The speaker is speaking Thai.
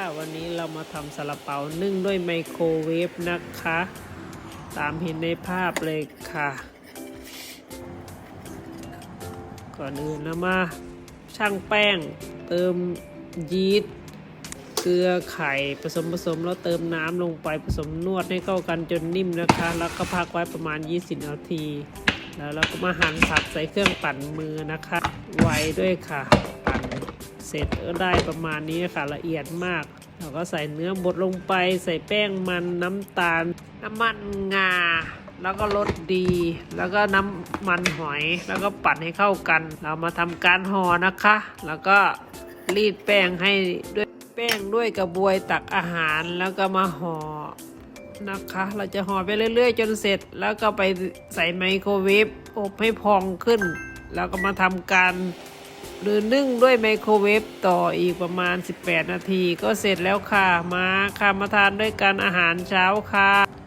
ค่ะวันนี้เรามาทำซาลาเปานึ่งด้วยไมโครเวฟนะคะ ตามเห็นในภาพเลยค่ะ ก่อนอื่นนะมาช่างแป้งเติมยีสต์เกลือไข่ผสมผสมแล้วเติมน้ำลงไปผสมนวดให้เข้ากันจนนิ่มนะคะ แล้วก็พักไว้ประมาณ 20 นาที แล้วเราก็มาหั่นผักใส่เครื่องปั่นมือนะคะ ไว้ด้วยค่ะ เสร็จได้ประมาณนี้ค่ะละเอียดมากเราก็ใส่เนื้อบดลงไป ใส่แป้งมันน้ำตาล น้ำมันงา แล้วก็รสดี แล้วก็น้ำมันหอย แล้วก็ปั่นให้เข้ากัน เรามาทำการห่อนะคะ แล้วก็รีดแป้งให้ด้วยแป้งด้วยกระบวยตักอาหารแล้วก็มาห่อนะคะ เราจะห่อไปเรื่อย ๆ จนเสร็จ แล้วก็ไปใส่ไมโครเวฟอบให้พองขึ้น แล้วก็มาทำการ หรือนึ่งด้วยไมโครเวฟต่ออีกประมาณ 18 นาที ก็เสร็จแล้วค่ะ มาค่ะมาทานด้วยกันอาหารเช้าค่ะ